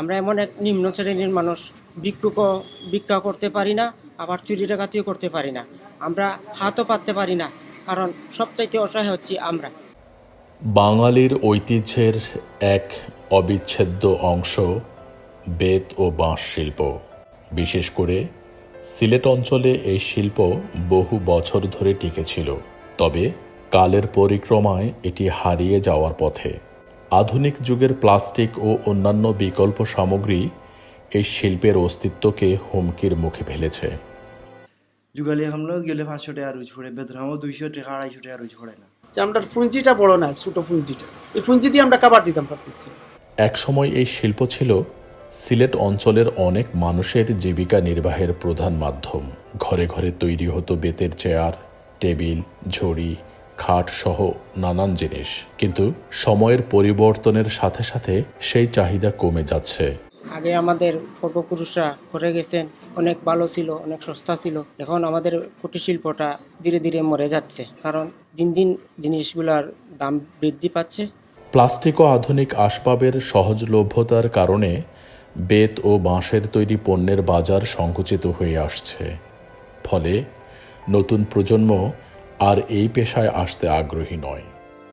আমরা এমন এক নিম্ন শ্রেণির মানুষ, ভিক্ষুক ভিক্ষা করতে পারি না, আবার চুরি ডাকাতিও করতে পারি না। আমরা হাতও পাততে পারি না, কারণ সবচাইতে অসহায় হচ্ছি আমরা। বাঙালির ঐতিহ্যের এক অবিচ্ছেদ্য অংশ বেত ও বাঁশ শিল্প। বিশেষ করে সিলেট অঞ্চলে এই শিল্প বহু বছর ধরে টিকেছিল তবে কালের পরিক্রমায় এটি হারিয়ে যাওয়ার পথে। আধুনিক যুগের প্লাস্টিক ও অন্যান্য বিকল্প সামগ্রী এই শিল্পের অস্তিত্বকে হুমকির মুখে ফেলেছে। যুগালি হামলা গেলে পাঁচশো টাকা রোজ পড়ে বেতনামও দুইশো টাকা আড়াইশো টাকা রোজ না। যে আমরা পুঁজিটা বড় না ছোটো পুঁজিটা। এই পুঁজি দিয়ে আমরা কাবার দিতাম পারতেছি একসময় এই শিল্প ছিল সিলেট অঞ্চলের অনেক মানুষের জীবিকা নির্বাহের প্রধান মাধ্যম। ঘরে ঘরে তৈরি হতো বেতের চেয়ার টেবিল ঝড়ি খাট সহ নানান জিনিস। কিন্তু সময়ের পরিবর্তনের সাথে সাথে সেই চাহিদা কমে যাচ্ছে। আগে আমাদের পূর্বপুরুষরা করে গেছেন অনেক ভালো ছিল অনেক সস্তা ছিল। এখন আমাদের কুটির শিল্পটা ধীরে ধীরে মরে যাচ্ছে। কারণ দিন দিন জিনিসগুলোর দাম বৃদ্ধি পাচ্ছে। প্লাস্টিক ও আধুনিক আসবাবের সহজলভ্যতার কারণে বেত ও বাঁশের তৈরি পণ্যের বাজার সংকুচিত হয়ে আসছে। ফলে নতুন প্রজন্ম আর এই পেশায় আসতে আগ্রহী নয়।